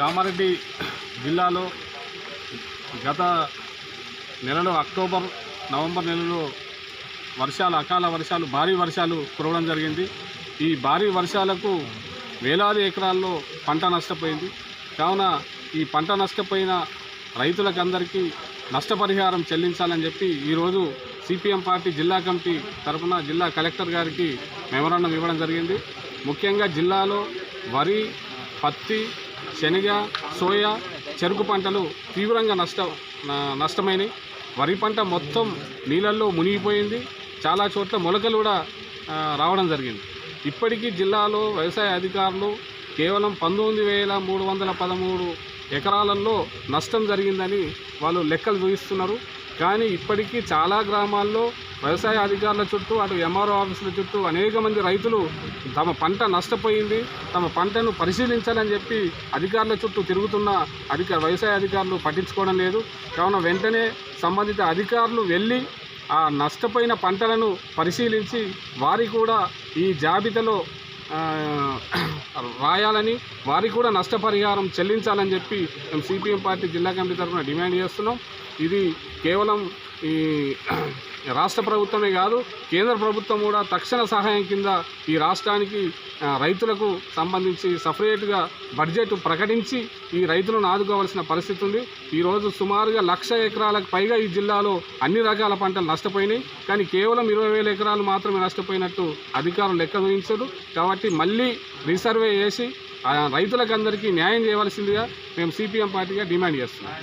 కామారెడ్డి జిల్లాలో గత నెలలో అక్టోబర్ నవంబర్ నెలలో వర్షాలు అకాల వర్షాలు భారీ వర్షాలు కురవడం జరిగింది. ఈ భారీ వర్షాలకు వేలాది ఎకరాల్లో పంట నష్టపోయింది. కావున ఈ పంట నష్టపోయిన రైతులకందరికీ నష్టపరిహారం చెల్లించాలని చెప్పి ఈరోజు సిపిఎం పార్టీ జిల్లా కమిటీ తరఫున జిల్లా కలెక్టర్ గారికి మెమరాండం ఇవ్వడం జరిగింది. ముఖ్యంగా జిల్లాలో వరి పత్తి శనగ సోయా చెరుకు పంటలు తీవ్రంగా నష్ట నష్టమైనవి వరి పంట మొత్తం నీళ్ళల్లో మునిగిపోయింది. చాలా చోట్ల మొలకలు కూడా రావడం జరిగింది. ఇప్పటికీ జిల్లాలో వ్యవసాయ అధికారులు కేవలం పంతొమ్మిది వేల మూడు వందల పదమూడు ఎకరాలలో నష్టం జరిగిందని వాళ్ళు లెక్కలు చూపిస్తున్నారు. కానీ ఇప్పటికీ చాలా గ్రామాల్లో వ్యవసాయ అధికారుల చుట్టూ అటు ఎంఆర్ఓ ఆఫీసుల చుట్టూ అనేక మంది రైతులు తమ పంట నష్టపోయింది. తమ పంటను పరిశీలించాలని చెప్పి అధికారుల చుట్టూ తిరుగుతున్న అధిక వ్యవసాయ అధికారులు పట్టించుకోవడం లేదు. కావున వెంటనే సంబంధిత అధికారులు వెళ్ళి ఆ నష్టపోయిన పంటలను పరిశీలించి వారి కూడా ఈ జాబితాలో రాయాలని వారికి కూడా నష్టపరిహారం చెల్లించాలని చెప్పి మేము సిపిఎం పార్టీ జిల్లా కమిటీ తరఫున డిమాండ్ చేస్తున్నాం. ఇది కేవలం ఈ రాష్ట్ర ప్రభుత్వమే కాదు కేంద్ర ప్రభుత్వం కూడా తక్షణ సహాయం కింద ఈ రాష్ట్రానికి రైతులకు సంబంధించి సపరేట్గా బడ్జెట్ ప్రకటించి ఈ రైతులను ఆదుకోవాల్సిన పరిస్థితి ఉంది. ఈరోజు సుమారుగా లక్ష ఎకరాలకు పైగా ఈ జిల్లాలో అన్ని రకాల పంటలు నష్టపోయినాయి. కానీ కేవలం ఇరవై వేల ఎకరాలు మాత్రమే నష్టపోయినట్టు అధికారులు లెక్క చూపించారు కాబట్టి మళ్ళీ రీసర్వే చేసి రైతులకు అందరికీ న్యాయం చేయవలసిందిగా మేము సిపిఎం పార్టీగా డిమాండ్ చేస్తున్నాం.